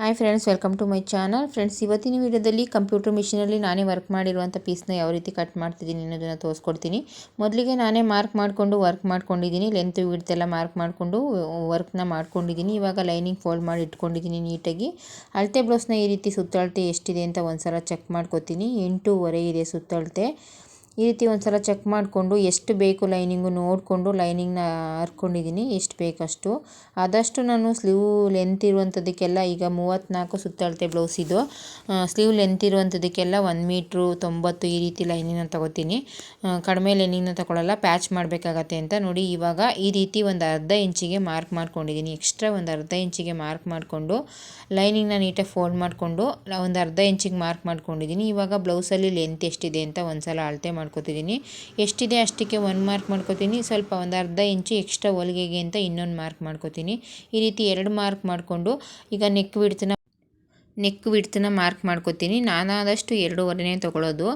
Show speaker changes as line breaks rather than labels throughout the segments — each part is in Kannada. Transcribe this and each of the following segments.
Hi friends, welcome to my channel. Friends, ಇವತ್ತಿನ ವಿಡಿಯೋದಲ್ಲಿ ಕಂಪ್ಯೂಟರ್ ಮಿಷಿನಲ್ಲಿ ನಾನೇ ವರ್ಕ್ ಮಾಡಿರುವಂಥ ಪೀಸ್ನ ಯಾವ ರೀತಿ ಕಟ್ ಮಾಡ್ತಿದ್ದೀನಿ ಅನ್ನೋದನ್ನು ತೋರಿಸ್ಕೊಡ್ತೀನಿ. ಮೊದಲಿಗೆ ನಾನೇ ಮಾರ್ಕ್ ಮಾಡಿಕೊಂಡು ವರ್ಕ್ ಮಾಡ್ಕೊಂಡಿದ್ದೀನಿ. ಲೆಂತ್ ವಿಡ್ತೆಲ್ಲ ಮಾರ್ಕ್ ಮಾಡಿಕೊಂಡು ವರ್ಕ್ನ ಮಾಡ್ಕೊಂಡಿದ್ದೀನಿ. ಇವಾಗ ಲೈನಿಂಗ್ ಫೋಲ್ಡ್ ಮಾಡಿ ಇಟ್ಕೊಂಡಿದ್ದೀನಿ ನೀಟಾಗಿ. ಅಳತೆ ಬ್ಲೌಸ್ನ ಈ ರೀತಿ ಸುತ್ತಳತೆ ಎಷ್ಟಿದೆ ಅಂತ ಒಂದು ಸಲ ಚೆಕ್ ಮಾಡ್ಕೊತೀನಿ. ಎಂಟೂವರೆ ಇದೆ ಸುತ್ತಳತೆ. ಈ ರೀತಿ ಒಂದು ಸಲ ಚೆಕ್ ಮಾಡಿಕೊಂಡು ಎಷ್ಟು ಬೇಕು ಲೈನಿಂಗು ನೋಡಿಕೊಂಡು ಲೈನಿಂಗ್ನ ಹರ್ಕೊಂಡಿದ್ದೀನಿ ಎಷ್ಟು ಬೇಕಷ್ಟು. ಆದಷ್ಟು ನಾನು ಸ್ಲೀವ್ ಲೆಂತ್ ಇರುವಂಥದ್ದಕ್ಕೆಲ್ಲ ಈಗ ಮೂವತ್ತ್ನಾಲ್ಕು ಸುತ್ತಳತೆ ಬ್ಲೌಸ್ ಇದು. ಸ್ಲೀವ್ ಲೆಂತ್ ಇರುವಂಥದ್ದಕ್ಕೆಲ್ಲ ಒಂದು ಮೀಟ್ರು ತೊಂಬತ್ತು ಈ ರೀತಿ ಲೈನಿಂಗ್ನ ತೊಗೋತೀನಿ. ಕಡಿಮೆ ಲೈನಿಂಗ್ನ ತೊಗೊಳ್ಳಲ್ಲ ಪ್ಯಾಚ್ ಮಾಡಬೇಕಾಗತ್ತೆ ಅಂತ ನೋಡಿ ಇವಾಗ ಈ ರೀತಿ ಒಂದು ಅರ್ಧ ಇಂಚಿಗೆ ಮಾರ್ಕ್ ಮಾಡ್ಕೊಂಡಿದ್ದೀನಿ ಎಕ್ಸ್ಟ್ರಾ ಒಂದು ಅರ್ಧ ಇಂಚಿಗೆ ಮಾರ್ಕ್ ಮಾಡಿಕೊಂಡು ಲೈನಿಂಗ್ನ ನೀಟಾಗಿ ಫೋಲ್ಡ್ ಮಾಡಿಕೊಂಡು ಒಂದು ಅರ್ಧ ಇಂಚಿಗೆ ಮಾರ್ಕ್ ಮಾಡ್ಕೊಂಡಿದ್ದೀನಿ ಇವಾಗ ಬ್ಲೌಸಲ್ಲಿ ಲೆಂತ್ ಎಷ್ಟಿದೆ ಅಂತ ಒಂದು ಸಲ ಅಳತೆ ಮಾಡ್ಕೋತಿದ್ದೀನಿ ಎಷ್ಟಿದೆ ಅಷ್ಟಕ್ಕೆ ಒಂದು ಮಾರ್ಕ್ ಮಾಡ್ಕೋತೀನಿ. ಸ್ವಲ್ಪ ಒಂದು ಅರ್ಧ ಇಂಚು ಎಕ್ಸ್ಟ್ರಾ ಹೊಲಿಗೆಗೆ ಅಂತ ಇನ್ನೊಂದು ಮಾರ್ಕ್ ಮಾಡ್ಕೋತೀನಿ. ಈ ರೀತಿ ಎರಡು ಮಾರ್ಕ್ ಮಾಡಿಕೊಂಡು ಈಗ ನೆಕ್ ಬಿಡ್ತಿನ ನೆಕ್ ವಿಡ್ತನ್ನು ಮಾರ್ಕ್ ಮಾಡ್ಕೋತೀನಿ. ನಾನಾದಷ್ಟು ಎರಡೂವರೆನೇ ತೊಗೊಳೋದು.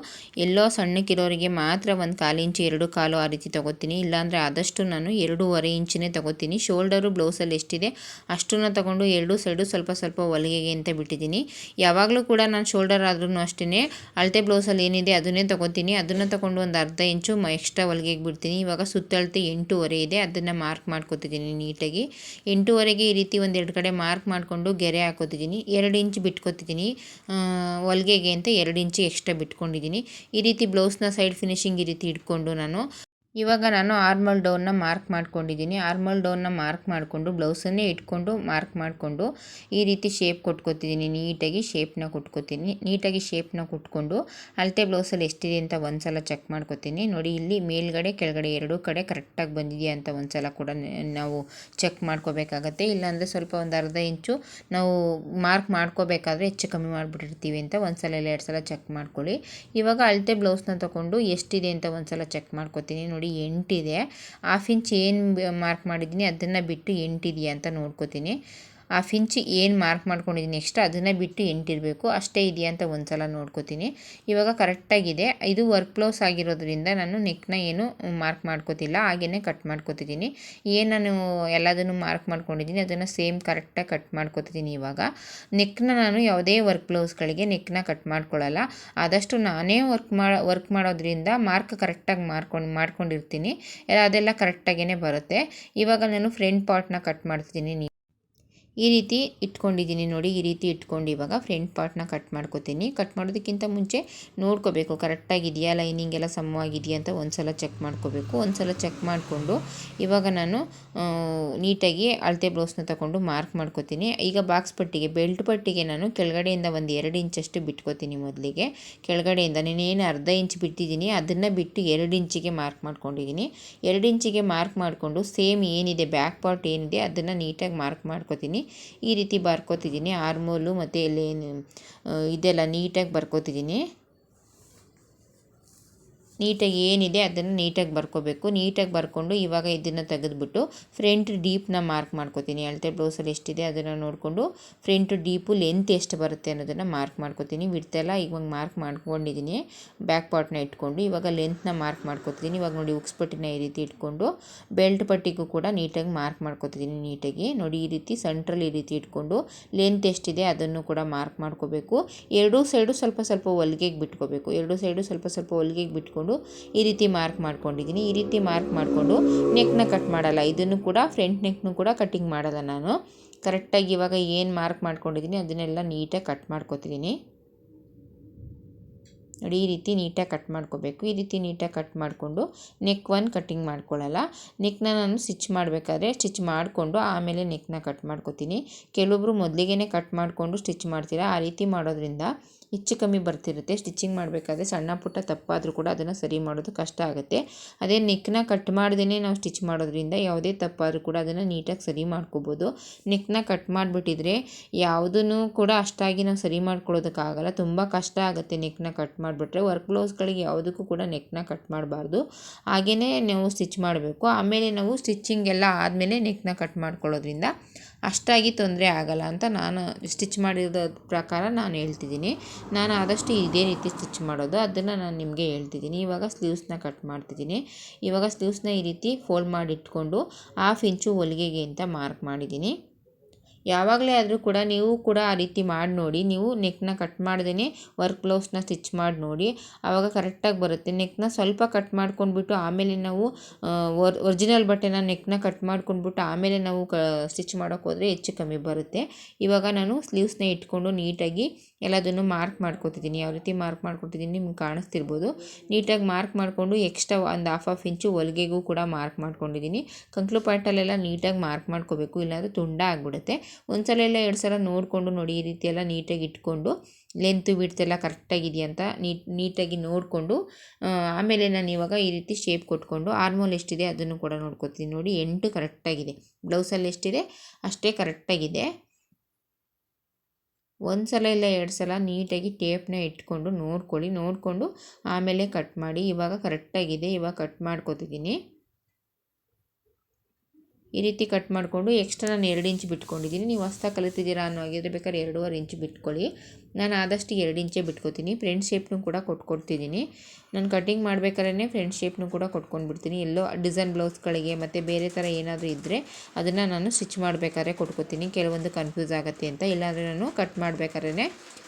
ಎಲ್ಲೋ ಸಣ್ಣಕ್ಕಿರೋರಿಗೆ ಮಾತ್ರ ಒಂದು ಕಾಲು ಇಂಚು, ಎರಡು ಕಾಲು ಆ ರೀತಿ ತೊಗೋತೀನಿ. ಇಲ್ಲಾಂದರೆ ಆದಷ್ಟು ನಾನು ಎರಡೂವರೆ ಇಂಚಿನೇ ತೊಗೋತೀನಿ. ಶೋಲ್ಡರು, ಬ್ಲೌಸಲ್ಲಿ ಎಷ್ಟಿದೆ ಅಷ್ಟನ್ನು ತೊಗೊಂಡು ಎರಡು ಸೈಡು ಸ್ವಲ್ಪ ಸ್ವಲ್ಪ ಹೊಲಿಗೆಗೆ ಅಂತ ಬಿಟ್ಟಿದ್ದೀನಿ. ಯಾವಾಗಲೂ ಕೂಡ ನಾನು ಶೋಲ್ಡರ್ ಆದ್ರೂ ಅಷ್ಟೇ ಅಳತೆ ಬ್ಲೌಸಲ್ಲಿ ಏನಿದೆ ಅದನ್ನೇ ತೊಗೋತೀನಿ. ಅದನ್ನು ತೊಗೊಂಡು ಒಂದು ಅರ್ಧ ಇಂಚು ಎಕ್ಸ್ಟ್ರಾ ಹೊಲಿಗೆಗೆ ಬಿಡ್ತೀನಿ. ಇವಾಗ ಸುತ್ತಳತೆ ಎಂಟೂವರೆ ಇದೆ. ಅದನ್ನು ಮಾರ್ಕ್ ಮಾಡ್ಕೋತಿದ್ದೀನಿ ನೀಟಾಗಿ. ಎಂಟೂವರೆಗೆ ಈ ರೀತಿ ಒಂದೆರಡು ಕಡೆ ಮಾರ್ಕ್ ಮಾಡಿಕೊಂಡು ಗೆರೆ ಹಾಕೋತಿದ್ದೀನಿ. ಎರಡು ಇಂಚ್ ಬಿಟ್ಕೊತಿದ್ದೀನಿ ಹೊಲ್ಗೆಗೆ ಅಂತ ಎರಡು ಇಂಚು ಎಕ್ಸ್ಟ್ರಾ ಬಿಟ್ಕೊಂಡಿದ್ದೀನಿ ಈ ರೀತಿ ಬ್ಲೌಸ್ನ ಸೈಡ್ ಫಿನಿಶಿಂಗ್ ಈ ರೀತಿ ಇಟ್ಕೊಂಡು ನಾನು ಇವಾಗ ನಾನು ಆರ್ಮಲ್ ಡೌನ್ನ ಮಾರ್ಕ್ ಮಾಡ್ಕೊಂಡಿದ್ದೀನಿ. ಆರ್ಮಲ್ ಡೌನ್ನ ಮಾರ್ಕ್ ಮಾಡಿಕೊಂಡು ಬ್ಲೌಸನ್ನೇ ಇಟ್ಕೊಂಡು ಮಾರ್ಕ್ ಮಾಡಿಕೊಂಡು ಈ ರೀತಿ ಶೇಪ್ ಕೊಟ್ಕೋತಿದ್ದೀನಿ. ನೀಟಾಗಿ ಶೇಪ್ನ ಕೊಟ್ಕೋತೀನಿ ನೀಟಾಗಿ ಶೇಪ್ನ ಕೊಟ್ಕೊಂಡು ಅಳತೆ ಬ್ಲೌಸಲ್ಲಿ ಎಷ್ಟಿದೆ ಅಂತ ಒಂದು ಸಲ ಚೆಕ್ ಮಾಡ್ಕೋತೀನಿ. ನೋಡಿ, ಇಲ್ಲಿ ಮೇಲ್ಗಡೆ, ಕೆಳಗಡೆ ಎರಡೂ ಕಡೆ ಕರೆಕ್ಟಾಗಿ ಬಂದಿದೆಯಾ ಅಂತ ಒಂದು ಸಲ ಕೂಡ ನಾವು ಚೆಕ್ ಮಾಡ್ಕೋಬೇಕಾಗತ್ತೆ. ಇಲ್ಲಾಂದರೆ ಸ್ವಲ್ಪ ಒಂದು ಅರ್ಧ ಇಂಚು ನಾವು ಮಾರ್ಕ್ ಮಾಡ್ಕೋಬೇಕಾದ್ರೆ ಹೆಚ್ಚು ಕಮ್ಮಿ ಮಾಡಿಬಿಟ್ಟಿರ್ತೀವಿ ಅಂತ ಒಂದು ಸಲ ಎರಡು ಸಲ ಚೆಕ್ ಮಾಡ್ಕೊಳ್ಳಿ. ಇವಾಗ ಅಳತೆ ಬ್ಲೌಸ್ನ ತೊಗೊಂಡು ಎಷ್ಟಿದೆ ಅಂತ ಒಂದು ಸಲ ಚೆಕ್ ಮಾಡ್ಕೋತೀನಿ. ನೋಡಿ ನೋಡಿ ಎಂಟಿದೆ. ಹಾಫ್ ಇಂಚ್ ಏನು ಮಾರ್ಕ್ ಮಾಡಿದ್ದೀನಿ ಅದನ್ನು ಬಿಟ್ಟು ಎಂಟಿದೆಯಾ ಅಂತ ನೋಡ್ಕೋತೀನಿ. ಹಾಫ್ ಫಿಂಚ್ ಏನು ಮಾರ್ಕ್ ಮಾಡ್ಕೊಂಡಿದ್ದೀನಿ ನೆಕ್ಸ್ಟ್ ಅದನ್ನು ಬಿಟ್ಟು ಎಂಟಿರಬೇಕು ಅಷ್ಟೇ ಇದೆಯಾ ಅಂತ ಒಂದು ಸಲ ನೋಡ್ಕೋತೀನಿ. ಇವಾಗ ಕರೆಕ್ಟಾಗಿದೆ ಇದು ವರ್ಕ್ ಬ್ಲೌಸ್ ಆಗಿರೋದ್ರಿಂದ ನಾನು ನೆಕ್ನ ಏನು ಮಾರ್ಕ್ ಮಾಡ್ಕೋತಿಲ್ಲ. ಹಾಗೆಯೇ ಕಟ್ ಮಾಡ್ಕೋತಿದ್ದೀನಿ ಏನು ನಾನು ಎಲ್ಲದನ್ನು ಮಾರ್ಕ್ ಮಾಡ್ಕೊಂಡಿದ್ದೀನಿ ಅದನ್ನು ಸೇಮ್ ಕರೆಕ್ಟಾಗಿ ಕಟ್ ಮಾಡ್ಕೋತಿದ್ದೀನಿ ಇವಾಗ. ನೆಕ್ನ ನಾನು ಯಾವುದೇ ವರ್ಕ್ ಬ್ಲೌಸ್ಗಳಿಗೆ ನೆಕ್ನ ಕಟ್ ಮಾಡ್ಕೊಳ್ಳಲ್ಲ ಆದಷ್ಟು ನಾನೇ ವರ್ಕ್ ಮಾಡೋ ವರ್ಕ್ ಮಾಡೋದ್ರಿಂದ ಮಾರ್ಕ್ ಕರೆಕ್ಟಾಗಿ ಮಾರ್ಕೊಂಡು ಮಾಡ್ಕೊಂಡಿರ್ತೀನಿ. ಅದೆಲ್ಲ ಕರೆಕ್ಟಾಗೇ ಬರುತ್ತೆ. ಇವಾಗ ನಾನು ಫ್ರಂಟ್ ಪಾರ್ಟ್ನ ಕಟ್ ಮಾಡ್ತಿದ್ದೀನಿ ಈ ರೀತಿ ಇಟ್ಕೊಂಡಿದ್ದೀನಿ ನೋಡಿ, ಈ ರೀತಿ ಇಟ್ಕೊಂಡು ಇವಾಗ ಫ್ರಂಟ್ ಪಾರ್ಟ್ನ ಕಟ್ ಮಾಡ್ಕೋತೀನಿ. ಕಟ್ ಮಾಡೋದಕ್ಕಿಂತ ಮುಂಚೆ ನೋಡ್ಕೋಬೇಕು, ಕರೆಕ್ಟಾಗಿದೆಯಾ ಲೈನಿಂಗ್ ಎಲ್ಲ ಸಮವಾಗಿದೆಯಾ ಅಂತ ಒಂದು ಸಲ ಚೆಕ್ ಮಾಡ್ಕೋಬೇಕು. ಒಂದು ಸಲ ಚೆಕ್ ಮಾಡಿಕೊಂಡು ಇವಾಗ ನಾನು ನೀಟಾಗಿ ಅಳತೆ ಬ್ಲೌಸ್ನ ತಗೊಂಡು ಮಾರ್ಕ್ ಮಾಡ್ಕೋತೀನಿ. ಈಗ ಬಾಕ್ಸ್ ಪಟ್ಟಿಗೆ ಬೆಲ್ಟ್ ಪಟ್ಟಿಗೆ ನಾನು ಕೆಳಗಡೆಯಿಂದ ಒಂದು ಎರಡು ಇಂಚಷ್ಟು ಬಿಟ್ಕೋತೀನಿ ಮೊದಲಿಗೆ. ಕೆಳಗಡೆಯಿಂದ ನಾನೇನು ಅರ್ಧ ಇಂಚ್ ಬಿಟ್ಟಿದ್ದೀನಿ ಅದನ್ನು ಬಿಟ್ಟು ಎರಡು ಇಂಚಿಗೆ ಮಾರ್ಕ್ ಮಾಡ್ಕೊಂಡಿದ್ದೀನಿ ಎರಡು ಇಂಚಿಗೆ ಮಾರ್ಕ್ ಮಾಡಿಕೊಂಡು ಸೇಮ್ ಏನಿದೆ ಬ್ಯಾಕ್ ಪಾರ್ಟ್ ಏನಿದೆ, ಅದನ್ನು ನೀಟಾಗಿ ಮಾರ್ಕ್ ಮಾಡ್ಕೋತೀನಿ. ಈ ರೀತಿ ಬರ್ಕೋತಿದ್ದೀನಿ ಆರ್ಮೋಲು ಮತ್ತು ಇಲ್ಲಿ ಇದೆಲ್ಲ ನೀಟಾಗಿ ಬರ್ಕೋತಿದ್ದೀನಿ. ನೀಟಾಗಿ ಏನಿದೆ ಅದನ್ನು ನೀಟಾಗಿ ಬರ್ಕೋಬೇಕು. ನೀಟಾಗಿ ಬರ್ಕೊಂಡು ಇವಾಗ ಇದನ್ನು ತೆಗೆದುಬಿಟ್ಟು ಫ್ರಂಟ್ ಡೀಪ್ನ ಮಾರ್ಕ್ ಮಾಡ್ಕೋತೀನಿ. ಅಳತೆ ಬ್ಲೌಸಲ್ಲಿ ಎಷ್ಟಿದೆ ಅದನ್ನು ನೋಡಿಕೊಂಡು ಫ್ರಂಟ್ ಡೀಪು ಲೆಂತ್ ಎಷ್ಟು ಬರುತ್ತೆ ಅನ್ನೋದನ್ನು ಮಾರ್ಕ್ ಮಾಡ್ಕೋತೀನಿ. ಬಿಡ್ತೆಲ್ಲ ಇವಾಗ ಮಾರ್ಕ್ ಮಾಡ್ಕೊಂಡಿದ್ದೀನಿ ಬ್ಯಾಕ್ ಪಾರ್ಟ್ನ ಇಟ್ಕೊಂಡು ಇವಾಗ ಲೆಂತ್ನ ಮಾರ್ಕ್ ಮಾಡ್ಕೋತಿದ್ದೀನಿ ಇವಾಗ ನೋಡಿ ಉಕ್ಸ್ ಪಟ್ಟಿನ ಈ ರೀತಿ ಇಟ್ಕೊಂಡು ಬೆಲ್ಟ್ ಪಟ್ಟಿಗೂ ಕೂಡ ನೀಟಾಗಿ ಮಾರ್ಕ್ ಮಾಡ್ಕೋತಿದ್ದೀನಿ ನೀಟಾಗಿ. ನೋಡಿ ಈ ರೀತಿ ಸೆಂಟ್ರಲ್ಲಿ ಈ ರೀತಿ ಇಟ್ಕೊಂಡು ಲೆಂತ್ ಎಷ್ಟಿದೆ ಅದನ್ನು ಕೂಡ ಮಾರ್ಕ್ ಮಾಡ್ಕೋಬೇಕು. ಎರಡೂ ಸೈಡು ಸ್ವಲ್ಪ ಸ್ವಲ್ಪ ಹೊಲಿಗೆಗೆ ಬಿಟ್ಕೋಬೇಕು. ಎರಡೂ ಸೈಡು ಸ್ವಲ್ಪ ಸ್ವಲ್ಪ ಹೊಲಿಗೆಗೆ ಬಿಟ್ಕೊಂಡು ಈ ರೀತಿ ಮಾರ್ಕ್ ಮಾಡ್ಕೊಂಡಿದ್ದೀನಿ. ಈ ರೀತಿ ಮಾರ್ಕ್ ಮಾಡಿಕೊಂಡು ನೆಕ್ನ ಕಟ್ ಮಾಡಲ್ಲ. ಇದನ್ನು ಕೂಡ ಫ್ರಂಟ್ ನೆಕ್ನು ಕೂಡ ಕಟ್ಟಿಂಗ್ ಮಾಡಲ್ಲ ನಾನು. ಕರೆಕ್ಟಾಗಿ ಇವಾಗ ಏನು ಮಾರ್ಕ್ ಮಾಡ್ಕೊಂಡಿದ್ದೀನಿ ಅದನ್ನೆಲ್ಲ ನೀಟಾಗಿ ಕಟ್ ಮಾಡ್ಕೊತಿದ್ದೀನಿ. ನೋಡಿ, ಈ ರೀತಿ ನೀಟಾಗಿ ಕಟ್ ಮಾಡ್ಕೋಬೇಕು. ಈ ರೀತಿ ನೀಟಾಗಿ ಕಟ್ ಮಾಡಿಕೊಂಡು ನೆಕ್ ಒನ್ ಕಟ್ಟಿಂಗ್ ಮಾಡ್ಕೊಳ್ಳಲ್ಲ. ನೆಕ್ನ ನಾನು ಸ್ಟಿಚ್ ಮಾಡಬೇಕಾದ್ರೆ ಸ್ಟಿಚ್ ಮಾಡಿಕೊಂಡು ಆಮೇಲೆ ನೆಕ್ನ ಕಟ್ ಮಾಡ್ಕೋತೀನಿ. ಕೆಲವೊಬ್ರು ಮೊದಲಿಗೆ ಕಟ್ ಮಾಡಿಕೊಂಡು ಸ್ಟಿಚ್ ಮಾಡ್ತೀರಾ? ಆ ರೀತಿ ಮಾಡೋದ್ರಿಂದ ಹೆಚ್ಚು ಕಮ್ಮಿ ಬರ್ತಿರುತ್ತೆ. ಸ್ಟಿಚಿಂಗ್ ಮಾಡಬೇಕಾದ್ರೆ ಸಣ್ಣ ಪುಟ್ಟ ತಪ್ಪಾದರೂ ಕೂಡ ಅದನ್ನು ಸರಿ ಮಾಡೋದು ಕಷ್ಟ ಆಗುತ್ತೆ. ಅದೇ ನೆಕ್ನ ಕಟ್ ಮಾಡ್ದೇ ನಾವು ಸ್ಟಿಚ್ ಮಾಡೋದ್ರಿಂದ ಯಾವುದೇ ತಪ್ಪಾದರೂ ಕೂಡ ಅದನ್ನು ನೀಟಾಗಿ ಸರಿ ಮಾಡ್ಕೋಬೋದು. ನೆಕ್ನ ಕಟ್ ಮಾಡಿಬಿಟ್ಟಿದ್ರೆ ಯಾವುದನ್ನು ಕೂಡ ಅಷ್ಟಾಗಿ ನಾವು ಸರಿ ಮಾಡ್ಕೊಳ್ಳೋದಕ್ಕಾಗಲ್ಲ. ತುಂಬ ಕಷ್ಟ ಆಗುತ್ತೆ ನೆಕ್ನ ಕಟ್ ಮಾಡಿಬಿಟ್ರೆ ವರ್ಕ್ ಬ್ಲೌಸ್ಗಳಿಗೆ ಯಾವುದಕ್ಕೂ ಕೂಡ ನೆಕ್ನ ಕಟ್ ಮಾಡಬಾರ್ದು. ಹಾಗೆಯೇ ನಾವು ಸ್ಟಿಚ್ ಮಾಡಬೇಕು. ಆಮೇಲೆ ನಾವು ಸ್ಟಿಚ್ಚಿಂಗ್ ಎಲ್ಲ ಆದಮೇಲೆ ನೆಕ್ನ ಕಟ್ ಮಾಡ್ಕೊಳ್ಳೋದ್ರಿಂದ ಅಷ್ಟಾಗಿ ತೊಂದರೆ ಆಗಲ್ಲ ಅಂತ ನಾನು ಸ್ಟಿಚ್ ಮಾಡಿರೋ ಪ್ರಕಾರ ನಾನು ಹೇಳ್ತಿದ್ದೀನಿ. ನಾನು ಆದಷ್ಟು ಇದೇ ರೀತಿ ಸ್ಟಿಚ್ ಮಾಡೋದು. ಅದನ್ನು ನಾನು ನಿಮಗೆ ಹೇಳ್ತಿದ್ದೀನಿ. ಇವಾಗ ಸ್ಲೀವ್ಸ್ನ ಕಟ್ ಮಾಡ್ತಿದ್ದೀನಿ. ಇವಾಗ ಸ್ಲೀವ್ಸ್ನ ಈ ರೀತಿ ಫೋಲ್ಡ್ ಮಾಡಿ ಇಟ್ಕೊಂಡು ಹಾಫ್ ಇಂಚು ಹೊಲಿಗೆಗೆ ಅಂತ ಮಾರ್ಕ್ ಮಾಡಿದ್ದೀನಿ. ಯಾವಾಗಲೇ ಆದರೂ ಕೂಡ ನೀವು ಕೂಡ ಆ ರೀತಿ ಮಾಡಿ ನೋಡಿ. ನೀವು ನೆಕ್ನ ಕಟ್ ಮಾಡ್ದೇ ವರ್ಕ್ ಬ್ಲೌಸ್ನ ಸ್ಟಿಚ್ ಮಾಡಿ ನೋಡಿ. ಆವಾಗ ಕರೆಕ್ಟಾಗಿ ಬರುತ್ತೆ. ನೆಕ್ನ ಸ್ವಲ್ಪ ಕಟ್ ಮಾಡ್ಕೊಂಡ್ಬಿಟ್ಟು ಆಮೇಲೆ ನಾವು ಒರಿಜಿನಲ್ ಬಟ್ಟೆನ ನೆಕ್ನ ಕಟ್ ಮಾಡ್ಕೊಂಡ್ಬಿಟ್ಟು ಆಮೇಲೆ ನಾವು ಕ ಸ್ಟಿಚ್ ಮಾಡೋಕ್ಕೆ ಹೋದರೆ ಹೆಚ್ಚು ಕಮ್ಮಿ ಬರುತ್ತೆ. ಇವಾಗ ನಾನು ಸ್ಲೀವ್ಸ್ನ ಇಟ್ಕೊಂಡು ನೀಟಾಗಿ ಎಲ್ಲದನ್ನು ಮಾರ್ಕ್ ಮಾಡ್ಕೊತಿದ್ದೀನಿ. ಯಾವ ರೀತಿ ಮಾರ್ಕ್ ಮಾಡ್ಕೊತಿದ್ದೀನಿ ನಿಮ್ಗೆ ಕಾಣಿಸ್ತಿರ್ಬೋದು. ನೀಟಾಗಿ ಮಾರ್ಕ್ ಮಾಡಿಕೊಂಡು ಎಕ್ಸ್ಟ್ರಾ ಒಂದು ಹಾಫ್ ಹಾಫ್ ಇಂಚು ಹೊಲಿಗೆಗೂ ಕೂಡ ಮಾರ್ಕ್ ಮಾಡ್ಕೊಂಡಿದ್ದೀನಿ. ಕಂಕ್ಲು ಪಾಯಿಂಟಲ್ಲೆಲ್ಲ ನೀಟಾಗಿ ಮಾರ್ಕ್ ಮಾಡ್ಕೋಬೇಕು. ಇಲ್ಲಾಂದರೆ ತುಂಡ ಆಗಿಬಿಡುತ್ತೆ. ಒಂದು ಸಲ ಎಲ್ಲ ಎರಡು ಸಲ ನೋಡಿಕೊಂಡು ನೋಡಿ ಈ ರೀತಿ ಎಲ್ಲ ನೀಟಾಗಿ ಇಟ್ಕೊಂಡು ಲೆಂತು ಬಿಡ್ತೆಲ್ಲ ಕರೆಕ್ಟಾಗಿದೆಯಾ ಅಂತ ನೀಟ್, ನೀಟಾಗಿ ನೋಡಿಕೊಂಡು ಆಮೇಲೆ ನಾನು ಇವಾಗ ಈ ರೀತಿ ಶೇಪ್ ಕೊಟ್ಕೊಂಡು ಆರ್ಮೋಲ್ ಎಷ್ಟಿದೆ ಅದನ್ನು ಕೂಡ ನೋಡ್ಕೊತೀನಿ ನೋಡಿ. ಎಂಟು ಕರೆಕ್ಟಾಗಿದೆ ಬ್ಲೌಸಲ್ಲಿ ಎಷ್ಟಿದೆ? ಅಷ್ಟೇ ಕರೆಕ್ಟಾಗಿದೆ ಒಂದು ಸಲ ಇಲ್ಲ ಎರಡು ಸಲ ನೀಟಾಗಿ ಟೇಪ್ನ ಇಟ್ಕೊಂಡು ನೋಡ್ಕೊಳ್ಳಿ, ನೋಡಿಕೊಂಡು ಆಮೇಲೆ ಕಟ್ ಮಾಡಿ. ಇವಾಗ ಕರೆಕ್ಟಾಗಿದೆ ಇವಾಗ ಕಟ್ ಮಾಡ್ಕೊತಿದ್ದೀನಿ. ಈ ರೀತಿ ಕಟ್ ಮಾಡಿಕೊಂಡು ಎಕ್ಸ್ಟ್ರಾ ನಾನು ಎರಡು ಇಂಚ್ ಬಿಟ್ಕೊಂಡಿದ್ದೀನಿ. ನೀವು ಹೊಸ್ದಾಗಿ ಕಲಿತಿದ್ದೀರಾ ಅನ್ನೋ ಆಗಿದ್ರೆ ಬೇಕಾದ್ರೆ ಎರಡೂವರೆ ಇಂಚ್ ಬಿಟ್ಕೊಳ್ಳಿ. ನಾನು ಆದಷ್ಟು ಎರಡು ಇಂಚೇ ಬಿಟ್ಕೊತೀನಿ. ಫ್ರೆಂಡ್ ಶೇಪ್ನು ಕೂಡ ಕೊಟ್ಕೊಡ್ತಿದ್ದೀನಿ. ನಾನು ಕಟಿಂಗ್ ಮಾಡ್ಬೇಕಾದ್ರೆ ಫ್ರೆಂಡ್ ಶೇಪ್ನು ಕೂಡ ಕೊಟ್ಕೊಂಡ್ಬಿಡ್ತೀನಿ. ಎಲ್ಲೋ ಡಿಸೈನ್ ಬ್ಲೌಸ್ಗಳಿಗೆ ಮತ್ತು ಬೇರೆ ಥರ ಏನಾದರೂ ಇದ್ದರೆ ಅದನ್ನು ನಾನು ಸ್ಟಿಚ್ ಮಾಡಬೇಕಾದ್ರೆ ಕೊಟ್ಕೊತೀನಿ. ಕೆಲವೊಂದು ಕನ್ಫ್ಯೂಸ್ ಆಗುತ್ತೆ ಅಂತ. ಇಲ್ಲಾಂದರೆ ನಾನು ಕಟ್ ಮಾಡಬೇಕಾದ್ರೆ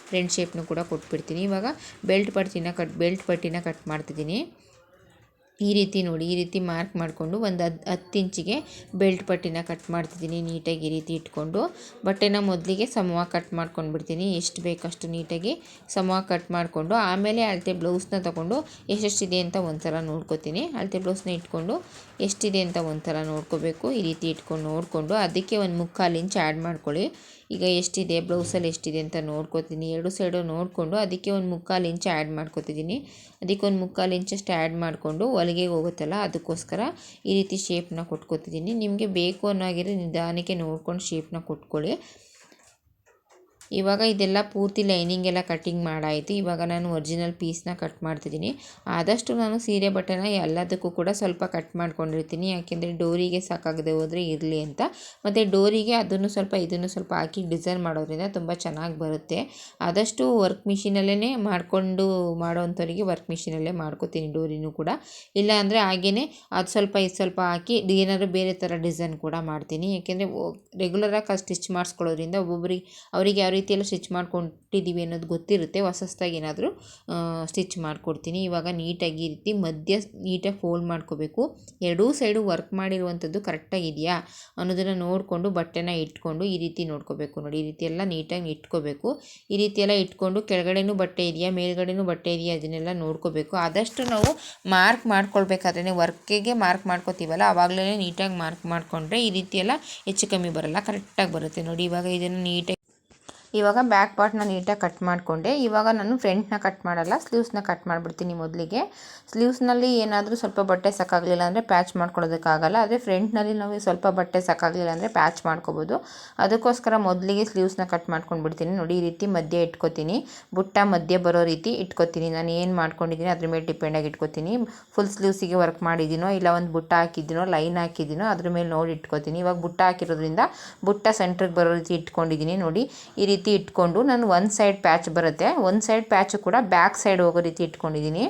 ಫ್ರೆಂಡ್ ಶೇಪ್ನು ಕೂಡ ಕೊಟ್ಬಿಡ್ತೀನಿ. ಇವಾಗ ಬೆಲ್ಟ್ ಪಟ್ಟಿನ ಕಟ್ ಬೆಲ್ಟ್ ಪಟ್ಟಿನ ಕಟ್ ಮಾಡ್ತಿದ್ದೀನಿ. ಈ ರೀತಿ ನೋಡಿ, ಈ ರೀತಿ ಮಾರ್ಕ್ ಮಾಡಿಕೊಂಡು ಒಂದು ಹತ್ತು ಹತ್ತು ಇಂಚಿಗೆ ಬೆಲ್ಟ್ ಪಟ್ಟಿನ ಕಟ್ ಮಾಡ್ತಿದ್ದೀನಿ ನೀಟಾಗಿ ಈ ರೀತಿ ಇಟ್ಕೊಂಡು. ಬಟ್ಟೆನ ಮೊದಲಿಗೆ ಸಮವಾಗಿ ಕಟ್ ಮಾಡ್ಕೊಂಡು ಬಿಡ್ತೀನಿ ಎಷ್ಟು ಬೇಕಷ್ಟು ನೀಟಾಗಿ ಸಮವಾಗಿ ಕಟ್ ಮಾಡಿಕೊಂಡು, ಆಮೇಲೆ ಅಳತೆ ಬ್ಲೌಸ್ನ ತೊಗೊಂಡು ಎಷ್ಟೆಷ್ಟಿದೆ ಅಂತ ಒಂಥರ ನೋಡ್ಕೋತೀನಿ. ಅಳತೆ ಬ್ಲೌಸ್ನ ಇಟ್ಕೊಂಡು ಎಷ್ಟಿದೆ ಅಂತ ಒಂಥರ ನೋಡ್ಕೋಬೇಕು. ಈ ರೀತಿ ಇಟ್ಕೊಂಡು ನೋಡಿಕೊಂಡು ಅದಕ್ಕೆ ಒಂದು ಮುಕ್ಕಾಲು ಇಂಚ್ ಆ್ಯಡ್ ಮಾಡ್ಕೊಳ್ಳಿ. ಈಗ ಎಷ್ಟಿದೆ ಬ್ಲೌಸಲ್ಲಿ ಎಷ್ಟಿದೆ ಅಂತ ನೋಡ್ಕೋತೀನಿ. ಎರಡು ಸೈಡು ನೋಡಿಕೊಂಡು ಅದಕ್ಕೆ ಒಂದು ಮುಕ್ಕಾಲು ಇಂಚ್ ಆ್ಯಡ್ ಮಾಡ್ಕೋತಿದ್ದೀನಿ. ಅದಕ್ಕೆ ಒಂದು ಮುಕ್ಕಾಲು ಇಂಚಷ್ಟು ಆ್ಯಡ್ ಮಾಡಿಕೊಂಡು ಹೊಲಿಗೆಗೆ ಹೋಗುತ್ತಲ್ಲ, ಅದಕ್ಕೋಸ್ಕರ ಈ ರೀತಿ ಶೇಪ್ನ ಕೊಟ್ಕೋತಿದ್ದೀನಿ. ನಿಮಗೆ ಬೇಕು ಅನ್ನೋ ಹಾಗಿದ್ರೆ ನಿಧಾನಕ್ಕೆ ನೋಡ್ಕೊಂಡು ಶೇಪ್ನ ಕೊಟ್ಕೊಳ್ಳಿ. ಇವಾಗ ಇದೆಲ್ಲ ಪೂರ್ತಿ ಲೈನಿಂಗ್ ಎಲ್ಲ ಕಟ್ಟಿಂಗ್ ಮಾಡಾಯಿತು. ಇವಾಗ ನಾನು ಒರಿಜಿನಲ್ ಪೀಸ್ನ ಕಟ್ ಮಾಡ್ತಿದ್ದೀನಿ. ಆದಷ್ಟು ನಾನು ಸೀರೆ ಬಟ್ಟೆನ ಎಲ್ಲದಕ್ಕೂ ಕೂಡ ಸ್ವಲ್ಪ ಕಟ್ ಮಾಡ್ಕೊಂಡಿರ್ತೀನಿ. ಯಾಕೆಂದರೆ ಡೋರಿಗೆ ಸಾಕಾಗದೆ ಹೋದರೆ ಇರಲಿ ಅಂತ. ಮತ್ತು ಡೋರಿಗೆ ಅದನ್ನು ಸ್ವಲ್ಪ ಇದನ್ನು ಸ್ವಲ್ಪ ಹಾಕಿ ಡಿಸೈನ್ ಮಾಡೋದ್ರಿಂದ ತುಂಬ ಚೆನ್ನಾಗಿ ಬರುತ್ತೆ. ಆದಷ್ಟು ವರ್ಕ್ ಮಿಷಿನಲ್ಲೇ ಮಾಡಿಕೊಂಡು ಮಾಡೋವಂಥವ್ರಿಗೆ ವರ್ಕ್ ಮಿಷಿನಲ್ಲೇ ಮಾಡ್ಕೋತೀನಿ ಡೋರಿನೂ ಕೂಡ. ಇಲ್ಲ ಅಂದರೆ ಹಾಗೇ ಅದು ಸ್ವಲ್ಪ ಇದು ಸ್ವಲ್ಪ ಹಾಕಿ ಏನಾದರೂ ಬೇರೆ ಥರ ಡಿಸೈನ್ ಕೂಡ ಮಾಡ್ತೀನಿ. ಯಾಕೆಂದರೆ ರೆಗ್ಯುಲರಾಗಿ ಸ್ಟಿಚ್ ಮಾಡಿಸ್ಕೊಳ್ಳೋದ್ರಿಂದ ಒಬ್ಬೊಬ್ಬರಿಗೆ ಅವರಿಗೆ ಯಾವ ಎಲ್ಲ ಸ್ಟಿಚ್ ಮಾಡ್ಕೊಟ್ಟಿದ್ದೀವಿ ಅನ್ನೋದು ಗೊತ್ತಿರುತ್ತೆ. ಹೊಸ ಹೊಸ್ದಾಗಿ ಏನಾದರೂ ಸ್ಟಿಚ್ ಮಾಡಿಕೊಡ್ತೀನಿ. ಇವಾಗ ನೀಟಾಗಿ ಈ ರೀತಿ ಮಧ್ಯ ನೀಟಾಗಿ ಫೋಲ್ಡ್ ಮಾಡ್ಕೋಬೇಕು. ಎರಡೂ ಸೈಡು ವರ್ಕ್ ಮಾಡಿರುವಂಥದ್ದು ಕರೆಕ್ಟಾಗಿದೆಯಾ ಅನ್ನೋದನ್ನು ನೋಡಿಕೊಂಡು, ಬಟ್ಟೆನ ಇಟ್ಕೊಂಡು ಈ ರೀತಿ ನೋಡ್ಕೋಬೇಕು ನೋಡಿ. ಈ ರೀತಿ ಎಲ್ಲ ನೀಟಾಗಿ ಇಟ್ಕೋಬೇಕು. ಈ ರೀತಿ ಎಲ್ಲ ಇಟ್ಕೊಂಡು ಕೆಳಗಡೆನೂ ಬಟ್ಟೆ ಇದೆಯಾ, ಮೇಲ್ಗಡೆನೂ ಬಟ್ಟೆ ಇದೆಯಾ ಅದನ್ನೆಲ್ಲ ನೋಡ್ಕೋಬೇಕು. ಆದಷ್ಟು ನಾವು ಮಾರ್ಕ್ ಮಾಡ್ಕೊಳ್ಬೇಕಾದ್ರೆ ವರ್ಕಿಗೆ ಮಾರ್ಕ್ ಮಾಡ್ಕೋತೀವಲ್ಲ, ಆವಾಗಲೇ ನೀಟಾಗಿ ಮಾರ್ಕ್ ಮಾಡಿಕೊಂಡ್ರೆ ಈ ರೀತಿ ಎಲ್ಲ ಹೆಚ್ಚು ಕಮ್ಮಿ ಬರಲ್ಲ, ಕರೆಕ್ಟಾಗಿ ಬರುತ್ತೆ ನೋಡಿ. ಇವಾಗ ಇದನ್ನು ನೀಟಾಗಿ ಇವಾಗ ಬ್ಯಾಕ್ ಪಾರ್ಟ್ನ ನೀಟಾಗಿ ಕಟ್ ಮಾಡಿಕೊಂಡೆ. ಇವಾಗ ನಾನು ಫ್ರಂಟ್ನ ಕಟ್ ಮಾಡಲ್ಲ ಸ್ಲೀವ್ಸ್ನ ಕಟ್ ಮಾಡಿಬಿಡ್ತೀನಿ ಮೊದಲಿಗೆ. ಸ್ಲೀವ್ಸ್ನಲ್ಲಿ ಏನಾದರೂ ಸ್ವಲ್ಪ ಬಟ್ಟೆ ಸಾಕಾಗಲಿಲ್ಲ ಅಂದರೆ ಪ್ಯಾಚ್ ಮಾಡ್ಕೊಳ್ಳೋದಕ್ಕಾಗಲ್ಲ. ಆದರೆ ಫ್ರಂಟ್ನಲ್ಲಿ ನಾವು ಸ್ವಲ್ಪ ಬಟ್ಟೆ ಸಾಕಾಗಲಿಲ್ಲ ಅಂದರೆ ಪ್ಯಾಚ್ ಮಾಡ್ಕೋಬೋದು. ಅದಕ್ಕೋಸ್ಕರ ಮೊದಲಿಗೆ ಸ್ಲೀವ್ಸ್ನ ಕಟ್ ಮಾಡ್ಕೊಂಡ್ಬಿಡ್ತೀನಿ. ನೋಡಿ, ಈ ರೀತಿ ಮಧ್ಯೆ ಇಟ್ಕೋತೀನಿ. ಬುಟ್ಟ ಮಧ್ಯೆ ಬರೋ ರೀತಿ ಇಟ್ಕೋತೀನಿ. ನಾನು ಏನು ಮಾಡ್ಕೊಂಡಿದ್ದೀನಿ ಅದ್ರ ಮೇಲೆ ಡಿಪೆಂಡಾಗಿ ಇಟ್ಕೋತೀನಿ. ಫುಲ್ ಸ್ಲೀವ್ಸಿಗೆ ವರ್ಕ್ ಮಾಡಿದ್ದೀನೋ, ಇಲ್ಲ ಒಂದು ಬುಟ್ಟ ಹಾಕಿದ್ದೀನೋ ಲೈನ್ ಹಾಕಿದ್ದೀನೋ, ಅದ್ರ ಮೇಲೆ ನೋಡಿ ಇಟ್ಕೋತೀನಿ. ಇವಾಗ ಬುಟ್ಟ ಹಾಕಿರೋದ್ರಿಂದ ಬುಟ್ಟ ಸೆಂಟ್ರಿಗೆ ಬರೋ ರೀತಿ ಇಟ್ಕೊಂಡಿದ್ದೀನಿ. ನೋಡಿ, ಈ ರೀತಿ ರೀತಿ ಇಟ್ಕೊಂಡು ನಾನು ಒಂದು ಸೈಡ್ ಪ್ಯಾಚ್ ಬರುತ್ತೆ. ಒಂದು ಸೈಡ್ ಪ್ಯಾಚು ಕೂಡ ಬ್ಯಾಕ್ ಸೈಡ್ ಹೋಗೋ ರೀತಿ ಇಟ್ಕೊಂಡಿದ್ದೀನಿ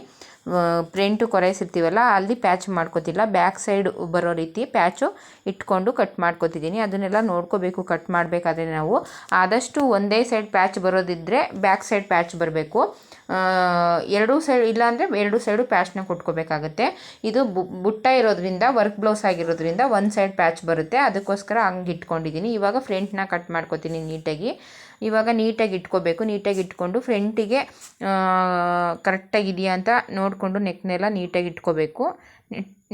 ಪ್ರಿಂಟು ಕೊರೆಸಿರ್ತೀವಲ್ಲ, ಅಲ್ಲಿ ಪ್ಯಾಚ್ ಮಾಡ್ಕೋತಿಲ್ಲ. ಬ್ಯಾಕ್ ಸೈಡ್ ಬರೋ ರೀತಿ ಪ್ಯಾಚು ಇಟ್ಕೊಂಡು ಕಟ್ ಮಾಡ್ಕೋತಿದ್ದೀನಿ ಅದನ್ನೆಲ್ಲ ನೋಡ್ಕೋಬೇಕು ಕಟ್ ಮಾಡಬೇಕಾದ್ರೆ ನಾವು. ಆದಷ್ಟು ಒಂದೇ ಸೈಡ್ ಪ್ಯಾಚ್ ಬರೋದಿದ್ದರೆ ಬ್ಯಾಕ್ ಸೈಡ್ ಪ್ಯಾಚ್ ಬರಬೇಕು. ಎರಡೂ ಸೈಡ್ ಇಲ್ಲಾಂದರೆ ಎರಡು ಸೈಡು ಪ್ಯಾಚ್ನ ಕೊಟ್ಕೋಬೇಕಾಗತ್ತೆ. ಇದು ಬುಟ್ಟ ಇರೋದ್ರಿಂದ ವರ್ಕ್ ಬ್ಲೌಸ್ ಆಗಿರೋದ್ರಿಂದ ಒಂದು ಸೈಡ್ ಪ್ಯಾಚ್ ಬರುತ್ತೆ. ಅದಕ್ಕೋಸ್ಕರ ಹಂಗೆ ಇಟ್ಕೊಂಡಿದ್ದೀನಿ ಇವಾಗ ಫ್ರಂಟ್ನ ಕಟ್ ಮಾಡ್ಕೋತೀನಿ ನೀಟಾಗಿ. ಇವಾಗ ನೀಟಾಗಿ ಇಟ್ಕೋಬೇಕು. ನೀಟಾಗಿ ಇಟ್ಕೊಂಡು ಫ್ರಂಟಿಗೆ ಕರೆಕ್ಟಾಗಿದೆಯಾ ಅಂತ ನೋಡಿಕೊಂಡು ನೆಕ್ನೆಲ್ಲ ನೀಟಾಗಿ ಇಟ್ಕೋಬೇಕು.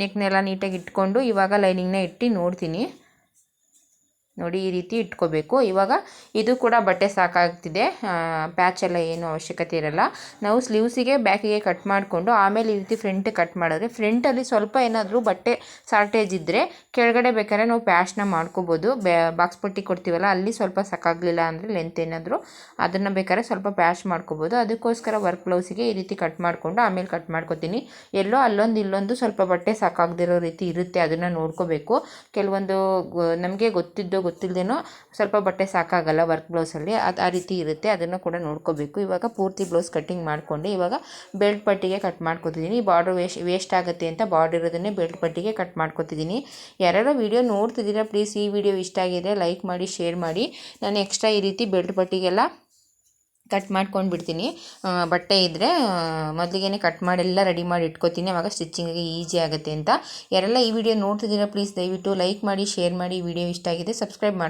ನೆಕ್ನೆಲ್ಲ ನೀಟಾಗಿ ಇಟ್ಕೊಂಡು ಇವಾಗ ಲೈನಿಂಗ್ನ ಇಟ್ಟು ನೋಡ್ತೀನಿ. ನೋಡಿ, ಈ ರೀತಿ ಇಟ್ಕೋಬೇಕು. ಇವಾಗ ಇದು ಕೂಡ ಬಟ್ಟೆ ಸಾಕಾಗ್ತಿದೆ. ಪ್ಯಾಚ್ ಎಲ್ಲ ಏನು ಅವಶ್ಯಕತೆ ಇರಲ್ಲ. ನಾವು ಸ್ಲೀವ್ಸಿಗೆ, ಬ್ಯಾಕಿಗೆ ಕಟ್ ಮಾಡಿಕೊಂಡು, ಆಮೇಲೆ ಈ ರೀತಿ ಫ್ರಂಟ್ ಕಟ್ ಮಾಡಿದ್ರೆ ಫ್ರಂಟಲ್ಲಿ ಸ್ವಲ್ಪ ಏನಾದರೂ ಬಟ್ಟೆ ಶಾರ್ಟೇಜ್ ಇದ್ದರೆ ಕೆಳಗಡೆ ಬೇಕಾದ್ರೆ ನಾವು ಪ್ಯಾಚ್ನ ಮಾಡ್ಕೋಬೋದು. ಬಾಕ್ಸ್ ಪಟ್ಟಿ ಕೊಡ್ತೀವಲ್ಲ, ಅಲ್ಲಿ ಸ್ವಲ್ಪ ಸಾಕಾಗಲಿಲ್ಲ ಅಂದರೆ ಲೆಂತ್ ಏನಾದರೂ ಅದನ್ನು ಬೇಕಾದ್ರೆ ಸ್ವಲ್ಪ ಪ್ಯಾಚ್ ಮಾಡ್ಕೋಬೋದು. ಅದಕ್ಕೋಸ್ಕರ ವರ್ಕ್ ಬ್ಲೌಸಿಗೆ ಈ ರೀತಿ ಕಟ್ ಮಾಡಿಕೊಂಡು, ಆಮೇಲೆ ಕಟ್ ಮಾಡ್ಕೋತೀನಿ. ಎಲ್ಲೋ ಅಲ್ಲೊಂದು ಇಲ್ಲೊಂದು ಸ್ವಲ್ಪ ಬಟ್ಟೆ ಸಾಕಾಗದಿರೋ ರೀತಿ ಇರುತ್ತೆ, ಅದನ್ನು ನೋಡ್ಕೋಬೇಕು. ಕೆಲವೊಂದು ನಮಗೆ ಗೊತ್ತಿದ್ದೋ ಗೊತ್ತಿಲ್ಲದೇನೋ ಸ್ವಲ್ಪ ಬಟ್ಟೆ ಸಾಕಾಗಲ್ಲ ವರ್ಕ್ ಬ್ಲೌಸಲ್ಲಿ ಅದು ಆ ರೀತಿ ಇರುತ್ತೆ, ಅದನ್ನು ಕೂಡ ನೋಡ್ಕೋಬೇಕು. ಇವಾಗ ಪೂರ್ತಿ ಬ್ಲೌಸ್ ಕಟ್ಟಿಂಗ್ ಮಾಡಿಕೊಂಡು, ಇವಾಗ ಬೆಲ್ಟ್ ಪಟ್ಟಿಗೆ ಕಟ್ ಮಾಡ್ಕೊತಿದ್ದೀನಿ ಬಾರ್ಡ್ರ್ ವೇಸ್ಟ್ ವೇಸ್ಟ್ ಆಗುತ್ತೆ ಅಂತ ಬಾರ್ಡ್ರ್ ಇರೋದನ್ನೇ ಬೆಲ್ಟ್ ಪಟ್ಟಿಗೆ ಕಟ್ ಮಾಡ್ಕೊತಿದ್ದೀನಿ ಯಾರ್ಯಾರೋ ವಿಡಿಯೋ ನೋಡ್ತಿದ್ದೀರಾ ಪ್ಲೀಸ್ ಈ ವಿಡಿಯೋ ಇಷ್ಟ ಆಗಿದೆ ಲೈಕ್ ಮಾಡಿ ಶೇರ್ ಮಾಡಿ. ನಾನು ಎಕ್ಸ್ಟ್ರಾ ಈ ರೀತಿ ಬೆಲ್ಟ್ ಪಟ್ಟಿಗೆಲ್ಲ ಕಟ್ ಮಾಡ್ಕೊಂಡು ಬಿಡ್ತೀನಿ ಬಟ್ಟೆ ಇದ್ದರೆ ಮೊದಲಿಗೆ ಕಟ್ ಮಾಡೆಲ್ಲ ರೆಡಿ ಮಾಡಿ ಇಟ್ಕೋತೀನಿ. ಅವಾಗ ಸ್ಟಿಚಿಂಗಿಗೆ ಈಸಿ ಆಗುತ್ತೆ ಅಂತ. ಯಾರೆಲ್ಲ ಈ ವಿಡಿಯೋ ನೋಡ್ತಿದ್ದೀರಾ ಪ್ಲೀಸ್ ದಯವಿಟ್ಟು ಲೈಕ್ ಮಾಡಿ ಶೇರ್ ಮಾಡಿ. ವಿಡಿಯೋ ಇಷ್ಟ ಆಗಿದೆ ಸಬ್ಸ್ಕ್ರೈಬ್ ಮಾಡಿ